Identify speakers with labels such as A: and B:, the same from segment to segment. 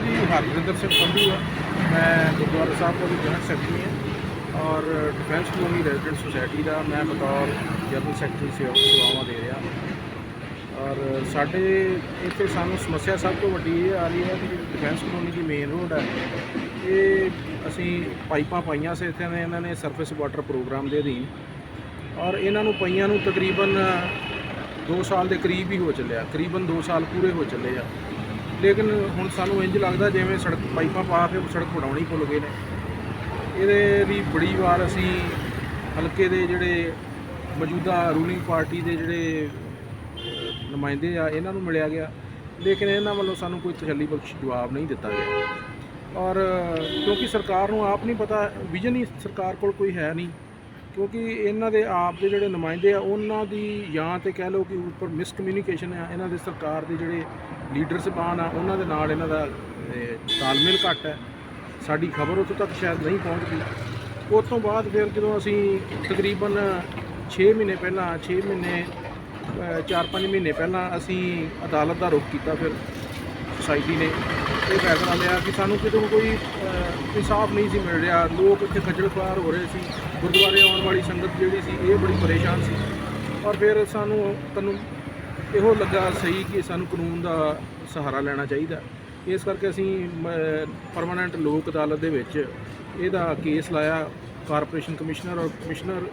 A: ਜੀ ਹਰਵਿੰਦਰ ਸਿੰਘ ਸੰਧੂ ਆ। ਮੈਂ ਗੁਰਦੁਆਰਾ ਸਾਹਿਬ ਦਾ ਵੀ ਜਨਰਲ ਸੈਕਟਰੀ ਹਾਂ ਔਰ ਡਿਫੈਂਸ ਕਲੋਨੀ ਰੈਜ਼ੀਡੈਂਟ ਸੁਸਾਇਟੀ ਦਾ ਮੈਂ ਬਤੌਰ ਜਨਰਲ ਸੈਕਟਰੀ ਸੇਵਾ ਸੇਵਾਵਾਂ ਦੇ ਰਿਹਾ। ਔਰ ਸਾਡੇ ਇੱਥੇ ਸਾਨੂੰ ਸਮੱਸਿਆ ਸਭ ਤੋਂ ਵੱਡੀ ਇਹ ਆ ਰਹੀ ਹੈ ਕਿ ਡਿਫੈਂਸ ਕਲੋਨੀ ਦੀ ਮੇਨ ਰੋਡ ਹੈ ਇਹ ਅਸੀਂ ਪਾਈਪਾਂ ਪਾਈਆਂ ਸੀ ਇੱਥੇ ਨੇ, ਇਹਨਾਂ ਨੇ ਸਰਫੇਸ ਵਾਟਰ ਪ੍ਰੋਗਰਾਮ ਦੇ ਅਧੀਨ। ਔਰ ਇਹਨਾਂ ਨੂੰ ਪਈਆਂ ਨੂੰ ਤਕਰੀਬਨ 2 ਸਾਲ ਦੇ ਕਰੀਬ ਹੀ ਹੋ ਚੱਲਿਆ, ਕਰੀਬਨ 2 ਸਾਲ ਪੂਰੇ ਹੋ ਚੱਲੇ ਆ। ਲੇਕਿਨ ਹੁਣ ਸਾਨੂੰ ਇੰਜ ਲੱਗਦਾ ਜਿਵੇਂ ਸੜਕ ਪਾਈਪਾਂ ਪਾ ਕੇ ਸੜਕ ਬਣਾਉਣੀ ਭੁੱਲ ਗਏ ਨੇ। ਇਹਦੇ ਲਈ ਬੜੀ ਵਾਰ ਅਸੀਂ ਹਲਕੇ ਦੇ ਜਿਹੜੇ ਮੌਜੂਦਾ ਰੂਲਿੰਗ ਪਾਰਟੀ ਦੇ ਜਿਹੜੇ ਨੁਮਾਇੰਦੇ ਆ, ਇਹਨਾਂ ਨੂੰ ਮਿਲਿਆ ਗਿਆ। ਲੇਕਿਨ ਇਹਨਾਂ ਵੱਲੋਂ ਸਾਨੂੰ ਕੋਈ ਤਸੱਲੀ ਬਖਸ਼ ਜਵਾਬ ਨਹੀਂ ਦਿੱਤਾ ਗਿਆ। ਔਰ ਕਿਉਂਕਿ ਸਰਕਾਰ ਨੂੰ ਆਪ ਨਹੀਂ ਪਤਾ, ਵਿਜ਼ਨ ਹੀ ਸਰਕਾਰ ਕੋਲ ਕੋਈ ਹੈ ਨਹੀਂ। ਕਿਉਂਕਿ ਇਹਨਾਂ ਦੇ ਆਪ ਦੇ ਜਿਹੜੇ ਨੁਮਾਇੰਦੇ ਆ, ਉਹਨਾਂ ਦੀ ਜਾਂ ਤੇ ਕਹਿ ਲਓ ਕਿ ਉੱਪਰ ਮਿਸਕਮਿਊਨੀਕੇਸ਼ਨ ਆ, ਇਹਨਾਂ ਦੇ ਸਰਕਾਰ ਦੇ ਜਿਹੜੇ ਲੀਡਰਸ਼ਿਪਾਨ ਆ, ਉਹਨਾਂ ਦੇ ਨਾਲ ਇਹਨਾਂ ਦਾ ਤਾਲਮੇਲ ਘੱਟ ਹੈ ਸਾਡੀ ਖਬਰ ਉੱਥੋਂ ਤੱਕ ਸ਼ਾਇਦ ਨਹੀਂ ਪਹੁੰਚਦੀ। ਉਸ ਤੋਂ ਬਾਅਦ ਫਿਰ ਜਦੋਂ ਅਸੀਂ ਤਕਰੀਬਨ 6 ਮਹੀਨੇ ਪਹਿਲਾਂ 6 ਮਹੀਨੇ 4-5 ਮਹੀਨੇ ਪਹਿਲਾਂ ਅਸੀਂ ਅਦਾਲਤ ਦਾ ਰੁਖ ਕੀਤਾ ਫਿਰ। ਸੁਸਾਇਟੀ ਨੇ ਇਹ ਫੈਸਲਾ ਲਿਆ ਕਿ ਸਾਨੂੰ ਕਿਤੋਂ ਕੋਈ ਇਨਸਾਫ ਨਹੀਂ ਸੀ ਮਿਲ ਰਿਹਾ। ਲੋਕ ਇੱਥੇ ਖੱਜਲ ਖੁਆਰ ਹੋ ਰਹੇ ਸੀ। ਗੁਰਦੁਆਰੇ ਆਉਣ ਵਾਲੀ ਸੰਗਤ ਜਿਹੜੀ ਸੀ, ਇਹ ਬੜੀ ਪਰੇਸ਼ਾਨ ਸੀ। ਔਰ ਫਿਰ ਸਾਨੂੰ, ਤੈਨੂੰ ਇਹੋ ਲੱਗਾ ਸਹੀ ਕਿ ਸਾਨੂੰ ਕਾਨੂੰਨ ਦਾ ਸਹਾਰਾ ਲੈਣਾ ਚਾਹੀਦਾ। ਇਸ ਕਰਕੇ ਅਸੀਂ ਪਰਮਾਨੈਂਟ ਲੋਕ ਅਦਾਲਤ ਦੇ ਵਿੱਚ ਇਹਦਾ ਕੇਸ ਲਾਇਆ। ਕਾਰਪੋਰੇਸ਼ਨ ਕਮਿਸ਼ਨਰ ਔਰ ਕਮਿਸ਼ਨਰ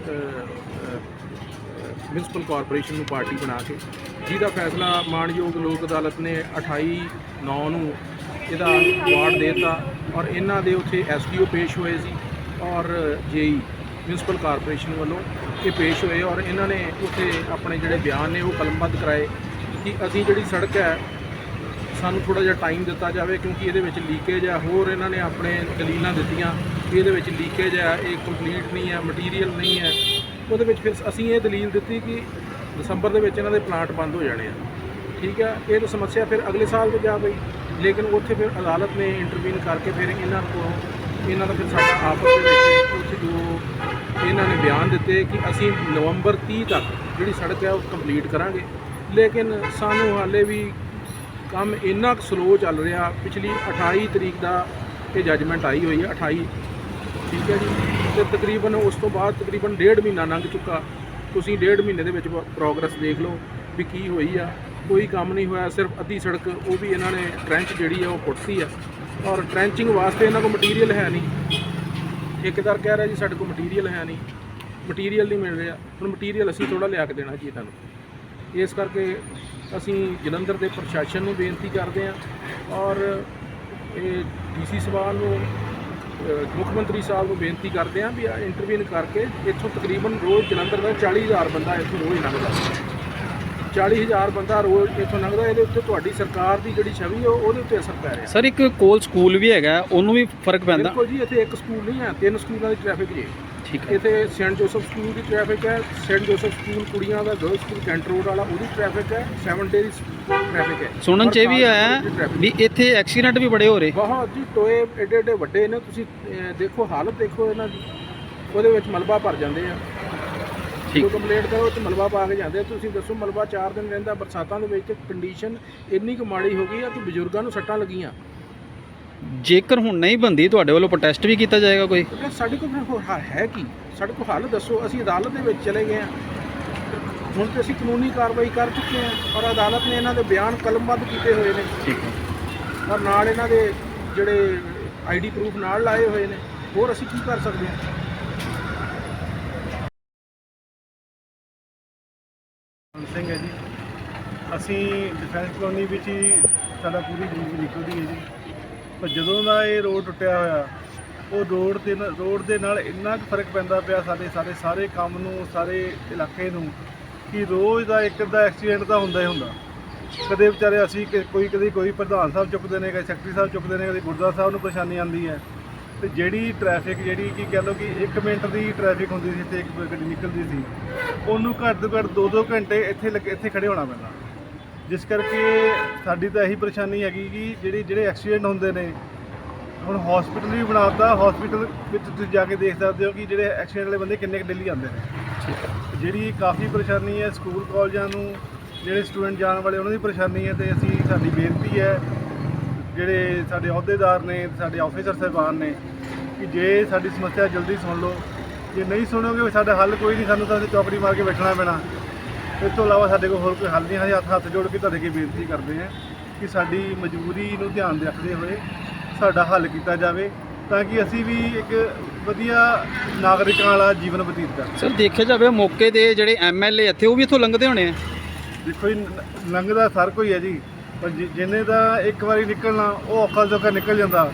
A: ਮਿਊਨਿਸਪਲ ਕਾਰਪੋਰੇਸ਼ਨ ਨੂੰ ਪਾਰਟੀ ਬਣਾ ਕੇ ਜਿਹਦਾ ਫੈਸਲਾ ਮਾਣਯੋਗ ਲੋਕ ਅਦਾਲਤ ਨੇ 28 9 ਨੂੰ ਇਹਦਾ ਵਾਰਡ ਦਿੱਤਾ ਔਰ ਇਹਨਾਂ ਦੇ ਉੱਥੇ ਐਸਡੀਓ ਪੇਸ਼ ਹੋਏ ਸੀ ਔਰ ਜੇਈ ਮਿਊਨਿਸਪਲ ਕਾਰਪੋਰੇਸ਼ਨ ਵੱਲੋਂ ਇਹ ਪੇਸ਼ ਹੋਏ ਔਰ ਇਹਨਾਂ ਨੇ ਉੱਥੇ ਆਪਣੇ ਜਿਹੜੇ ਬਿਆਨ ਨੇ ਉਹ ਕਲਮਬੱਧ ਕਰਾਏ ਕਿ ਅਸੀਂ ਜਿਹੜੀ ਸੜਕ ਹੈ, ਸਾਨੂੰ ਥੋੜਾ ਜਿਹਾ ਟਾਈਮ ਦਿੱਤਾ ਜਾਵੇ ਕਿਉਂਕਿ ਇਹਦੇ ਵਿੱਚ ਲੀਕੇਜ ਹੈ, ਹੋਰ ਇਹਨਾਂ ਨੇ ਆਪਣੇ ਦਲੀਲਾਂ ਦਿੱਤੀਆਂ ਕਿ ਇਹਦੇ ਵਿੱਚ ਲੀਕੇਜ ਹੈ, ਇਹ ਕੰਪਲੀਟ ਨਹੀਂ ਹੈ ਮਟੀਰੀਅਲ ਨਹੀਂ ਹੈ। ਉਹਦੇ ਵਿੱਚ ਫਿਰ ਅਸੀਂ ਇਹ ਦਲੀਲ ਦਿੱਤੀ ਕਿ ਦਸੰਬਰ ਦੇ ਵਿੱਚ ਇਹਨਾਂ ਦੇ ਪਲਾਂਟ ਬੰਦ ਹੋ ਜਾਣੇ ਆ। ਠੀਕ ਹੈ ਇਹ ਤਾਂ ਸਮੱਸਿਆ ਫਿਰ ਅਗਲੇ ਸਾਲ ਤੋਂ ਜਾ ਪਈ। ਲੇਕਿਨ ਉੱਥੇ ਫਿਰ ਅਦਾਲਤ ਨੇ ਇੰਟਰਵੀਨ ਕਰਕੇ ਫਿਰ ਇਹਨਾਂ ਕੋਲੋਂ ਇਹਨਾਂ ਦਾ ਫਿਰ ਸਾਡਾ ਆਪਸ ਦੇ ਵਿੱਚ ਉੱਥੇ ਜੋ ਇਹਨਾਂ ਨੇ ਬਿਆਨ ਦਿੱਤੇ ਕਿ ਅਸੀਂ ਨਵੰਬਰ 30 ਤੱਕ ਜਿਹੜੀ ਸੜਕ ਹੈ ਉਹ ਕੰਪਲੀਟ ਕਰਾਂਗੇ। ਲੇਕਿਨ ਸਾਨੂੰ ਹਾਲੇ ਵੀ ਕੰਮ ਇੰਨਾ ਕੁ ਸਲੋ ਚੱਲ ਰਿਹਾ। ਪਿਛਲੀ 28 ਤਰੀਕ ਦਾ ਇਹ ਜੱਜਮੈਂਟ ਆਈ ਹੋਈ ਹੈ 28 ਠੀਕ ਹੈ ਜੀ? ਤੇ ਤਕਰੀਬਨ ਉਸ ਤੋਂ ਬਾਅਦ ਤਕਰੀਬਨ ਡੇਢ ਮਹੀਨਾ ਲੰਘ ਚੁੱਕਾ। ਤੁਸੀਂ ਡੇਢ ਮਹੀਨੇ ਦੇ ਵਿੱਚ ਪ੍ਰੋਗਰੈਸ ਦੇਖ ਲਓ ਵੀ ਕੀ ਹੋਈ ਆ। ਕੋਈ ਕੰਮ ਨਹੀਂ ਹੋਇਆ, ਸਿਰਫ ਅੱਧੀ ਸੜਕ, ਉਹ ਵੀ ਇਹਨਾਂ ਨੇ ਟ੍ਰੈਂਚ ਜਿਹੜੀ ਆ ਉਹ ਪੁੱਟਤੀ ਆ। ਔਰ ਟ੍ਰੈਂਚਿੰਗ ਵਾਸਤੇ ਇਹਨਾਂ ਕੋਲ ਮਟੀਰੀਅਲ ਹੈ ਨਹੀਂ। ਠੇਕੇਦਾਰ ਕਹਿ ਰਿਹਾ ਜੀ, ਸਾਡੇ ਕੋਲ ਮਟੀਰੀਅਲ ਹੈ ਨਹੀਂ। ਮਟੀਰੀਅਲ ਨਹੀਂ ਮਿਲ ਰਿਹਾ। ਹੁਣ ਮਟੀਰੀਅਲ ਅਸੀਂ ਥੋੜਾ ਲਿਆ ਕੇ ਦੇਣਾ ਜੀ ਤੁਹਾਨੂੰ ਇਸ ਕਰਕੇ ਅਸੀਂ ਜਲੰਧਰ ਦੇ ਪ੍ਰਸ਼ਾਸਨ ਨੂੰ ਬੇਨਤੀ ਕਰਦੇ ਹਾਂ। ਔਰ ਇਹ ਡੀਸੀ ਸਵਾਲ ਨੂੰ ਮੁੱਖ ਮੰਤਰੀ ਸਾਹਿਬ ਨੂੰ ਬੇਨਤੀ ਕਰਦੇ ਹਾਂ ਵੀ ਆ ਇੰਟਰਵੀਨ ਕਰਕੇ ਇੱਥੋਂ ਤਕਰੀਬਨ ਰੋਜ਼ ਜਲੰਧਰ ਦਾ 40000 ਬੰਦਾ ਇੱਥੋਂ ਰੋਜ਼ ਲੰਘਦਾ। 40000 ਬੰਦਾ ਰੋਜ਼ ਇੱਥੋਂ ਲੰਘਦਾ ਇਹਦੇ ਉੱਤੇ ਤੁਹਾਡੀ ਸਰਕਾਰ ਦੀ ਜਿਹੜੀ ਛਵੀ ਹੈ ਉਹਦੇ ਉੱਤੇ ਅਸਰ ਪੈ ਰਿਹਾ।
B: ਸਰ ਇੱਕ ਕੋਲ ਸਕੂਲ ਵੀ ਹੈਗਾ ਉਹਨੂੰ ਵੀ ਫ਼ਰਕ ਪੈਂਦਾ।
A: ਬਿਲਕੁਲ ਜੀ ਇੱਥੇ ਇੱਕ ਸਕੂਲ ਨਹੀਂ ਹੈ ਤਿੰਨ ਸਕੂਲਾਂ ਦੀ ਟ੍ਰੈਫਿਕ ਜੀ।
B: ਠੀਕ ਹੈ।
A: ਇੱਥੇ ਸੈਂਟ ਜੋਸਫ ਸਕੂਲ ਦੀ ਟ੍ਰੈਫਿਕ ਹੈ ਸੈਂਟ ਜੋਸਫ ਸਕੂਲ ਕੁੜੀਆਂ ਦਾ ਗਰਲਸ ਸਕੂਲ ਕੈਂਟ ਰੋਡ ਵਾਲਾ ਉਹਦੀ ਟ੍ਰੈਫਿਕ ਹੈ ਸੈਵਨ ਡੇਜ਼ ਟ੍ਰੈਫਿਕ ਹੈ।
B: ਸੁਣਨ ਚ ਇਹ ਵੀ ਆਇਆ ਵੀ ਇੱਥੇ ਐਕਸੀਡੈਂਟ ਵੀ ਬੜੇ ਹੋ ਰਹੇ।
A: ਬਹੁਤ ਜੀ ਟੋਏ ਏਡੇ ਏਡੇ ਵੱਡੇ ਨੇ ਤੁਸੀਂ ਦੇਖੋ ਹਾਲਤ ਦੇਖੋ ਇਹਨਾਂ ਦੀ। ਉਹਦੇ ਵਿੱਚ ਮਲਬਾ ਭਰ ਜਾਂਦੇ ਆ।
B: ਠੀਕ।
A: ਕੰਪਲੇਂਟ ਕਰੋ ਤੇ ਮਲਬਾ ਪਾ ਕੇ ਜਾਂਦੇ ਆ। ਤੁਸੀਂ ਦੱਸੋ ਮਲਬਾ 4 ਦਿਨ ਰਹਿੰਦਾ ਬਰਸਾਤਾਂ ਦੇ ਵਿੱਚ ਕੰਡੀਸ਼ਨ ਇੰਨੀ ਕੁ ਮਾੜੀ ਹੋ ਗਈ ਆ ਕਿ ਬਜ਼ੁਰਗਾਂ ਨੂੰ ਸੱਟਾਂ ਲੱਗੀਆਂ।
B: ਜੇਕਰ ਹੁਣ ਨਹੀਂ ਬੰਦੀ ਤੁਹਾਡੇ ਵੱਲੋਂ ਪ੍ਰੋਟੈਸਟ ਵੀ ਕੀਤਾ ਜਾਏਗਾ ਕੋਈ?
A: ਸਾਡੇ ਕੋਲ ਹ- ਕੀ? ਸਾਡੇ ਕੋਲ ਹੱਲ ਦੱਸੋ। ਅਸੀਂ ਅਦਾਲਤ ਦੇ ਵਿੱਚ ਚਲੇ ਗਏ ਹਾਂ ਹੁਣ ਤੇ ਅਸੀਂ ਕਾਨੂੰਨੀ ਕਾਰਵਾਈ ਕਰ ਚੁੱਕੇ ਹਾਂ ਔਰ ਅਦਾਲਤ ਨੇ ਇਹਨਾਂ ਦੇ ਬਿਆਨ ਕਲਮਬੱਧ ਕੀਤੇ ਹੋਏ ਨੇ।
B: ਠੀਕ ਹੈ।
A: ਔਰ ਨਾਲ ਇਹਨਾਂ ਦੇ ਜਿਹੜੇ ਆਈਡੀ ਪ੍ਰੂਫ ਨਾਲ ਲਾਏ ਹੋਏ ਨੇ ਹੋਰ ਅਸੀਂ ਕੀ ਕਰ ਸਕਦੇ ਹਾਂ?
C: ਸਿੰਘ ਹੈ ਜੀ। ਅਸੀਂ ਡਿਫੈਂਸ ਕਲੋਨੀ ਵਿੱਚ ਹੀ ਸਾਡਾ ਪੂਰੀ ਜ਼ਿੰਦਗੀ ਨਿਕਲਦੀ ਹੈ ਜੀ। ਪਰ ਜਦੋਂ ਦਾ ਇਹ ਰੋਡ ਟੁੱਟਿਆ ਹੋਇਆ ਉਹ ਰੋਡ ਦੇ ਰੋਡ ਦੇ ਨਾਲ ਇੰਨਾ ਕੁ ਫ਼ਰਕ ਪੈਂਦਾ ਪਿਆ ਸਾਡੇ ਸਾਡੇ ਸਾਰੇ ਕੰਮ ਨੂੰ ਸਾਰੇ ਇਲਾਕੇ ਨੂੰ ਕਿ ਰੋਜ਼ ਦਾ ਇੱਕ ਅੱਧਾ ਐਕਸੀਡੈਂਟ ਤਾਂ ਹੁੰਦਾ ਹੀ ਹੁੰਦਾ। ਕਦੇ ਵਿਚਾਰੇ ਅਸੀਂ ਕਿ- ਕੋਈ, ਕਦੇ ਕੋਈ ਪ੍ਰਧਾਨ ਸਾਹਿਬ ਚੁੱਕਦੇ ਨੇ, ਕਦੇ ਸੈਕਟਰੀ ਸਾਹਿਬ ਚੁੱਕਦੇ ਨੇ, ਕਦੇ ਗੁਰਦੁਆਰਾ ਸਾਹਿਬ ਨੂੰ ਪਰੇਸ਼ਾਨੀ ਆਉਂਦੀ ਹੈ। ਤੇ ਜਿਹੜੀ ਟ੍ਰੈਫਿਕ ਜਿਹੜੀ ਕਿ ਕਹਿ ਲਓ ਕਿ 1 ਮਿੰਟ ਦੀ ਟ੍ਰੈਫਿਕ ਹੁੰਦੀ ਸੀ, ਇੱਥੇ ਇੱਕ ਗੱਡੀ ਨਿਕਲਦੀ ਸੀ, ਉਹਨੂੰ ਘੱਟ ਤੋਂ ਘੱਟ 2-2 ਘੰਟੇ ਇੱਥੇ ਲੱਗੇ, ਇੱਥੇ ਖੜੇ ਹੋਣਾ ਪੈਂਦਾ। ਜਿਸ ਕਰਕੇ ਸਾਡੀ ਤਾਂ ਇਹੀ ਪਰੇਸ਼ਾਨੀ ਹੈਗੀ ਕਿ ਜਿਹੜੇ ਜਿਹੜੇ ਐਕਸੀਡੈਂਟ ਹੁੰਦੇ ਨੇ, ਹੁਣ ਹਸਪੀਟਲ ਵੀ ਬਣਾਤਾ ਹਸਪੀਟਲ ਵਿੱਚ ਤੁਸੀਂ ਜਾ ਕੇ ਦੇਖ ਸਕਦੇ ਹੋ ਕਿ ਜਿਹੜੇ ਐਕਸੀਡੈਂਟ ਵਾਲੇ ਬੰਦੇ ਕਿੰਨੇ ਕੁ ਡੇਲੀ ਆਉਂਦੇ ਨੇ। ਜਿਹੜੀ ਕਾਫੀ ਪਰੇਸ਼ਾਨੀ ਹੈ ਸਕੂਲ ਕਾਲਜਾਂ ਨੂੰ, ਜਿਹੜੇ ਸਟੂਡੈਂਟ ਜਾਣ ਵਾਲੇ ਉਹਨਾਂ ਦੀ ਪਰੇਸ਼ਾਨੀ ਹੈ ਤੇ ਅਸੀਂ ਸਾਡੀ ਬੇਨਤੀ ਹੈ, ਜਿਹੜੇ ਸਾਡੇ ਅਹੁਦੇਦਾਰ ਨੇ, ਸਾਡੇ ਆਫੀਸਰ ਸਾਹਿਬਾਨ ਨੇ, ਕਿ ਜੇ ਸਾਡੀ ਸਮੱਸਿਆ ਜਲਦੀ ਸੁਣ ਲਓ। ਜੇ ਨਹੀਂ ਸੁਣੋਗੇ ਸਾਡਾ ਹੱਲ ਕੋਈ ਨਹੀਂ, ਸਾਨੂੰ ਤਾਂ ਇੱਥੇ ਚੌਕੜੀ ਮਾਰ ਕੇ ਬੈਠਣਾ ਪੈਣਾ। ਇਸ ਤੋਂ ਇਲਾਵਾ ਸਾਡੇ ਕੋਲ ਹੋਰ ਕੋਈ ਹੱਲ ਨਹੀਂ ਹੈ ਹੱਥ ਹੱਥ ਜੋੜ ਕੇ ਤੁਹਾਡੇ ਅੱਗੇ ਬੇਨਤੀ ਕਰਦੇ ਹਾਂ ਕਿ ਸਾਡੀ ਮਜਬੂਰੀ ਨੂੰ ਧਿਆਨ ਰੱਖਦੇ ਹੋਏ ਸਾਡਾ ਹੱਲ ਕੀਤਾ ਜਾਵੇ, ਤਾਂ ਕਿ ਅਸੀਂ ਵੀ ਇੱਕ ਵਧੀਆ ਨਾਗਰਿਕਾਂ ਵਾਲਾ ਜੀਵਨ ਬਤੀਤ ਕਰ
B: ਸਰ ਦੇਖਿਆ ਜਾਵੇ ਮੌਕੇ ਦੇ ਜਿਹੜੇ ਐਮਐਲਏ ਇੱਥੇ ਉਹ ਵੀ ਇੱਥੋਂ ਲੰਘਦੇ ਹੋਣੇ ਆ?
C: ਦੇਖੋ ਜੀ ਨ- ਲੰਘਦਾ ਸਰ ਕੋਈ ਹੈ ਜੀ ਪਰ ਜਿ- ਜਿਹਨੇ ਦਾ ਇੱਕ ਵਾਰੀ ਨਿਕਲਣਾ ਉਹ ਔਖਾ ਸੌਖਾ ਨਿਕਲ ਜਾਂਦਾ।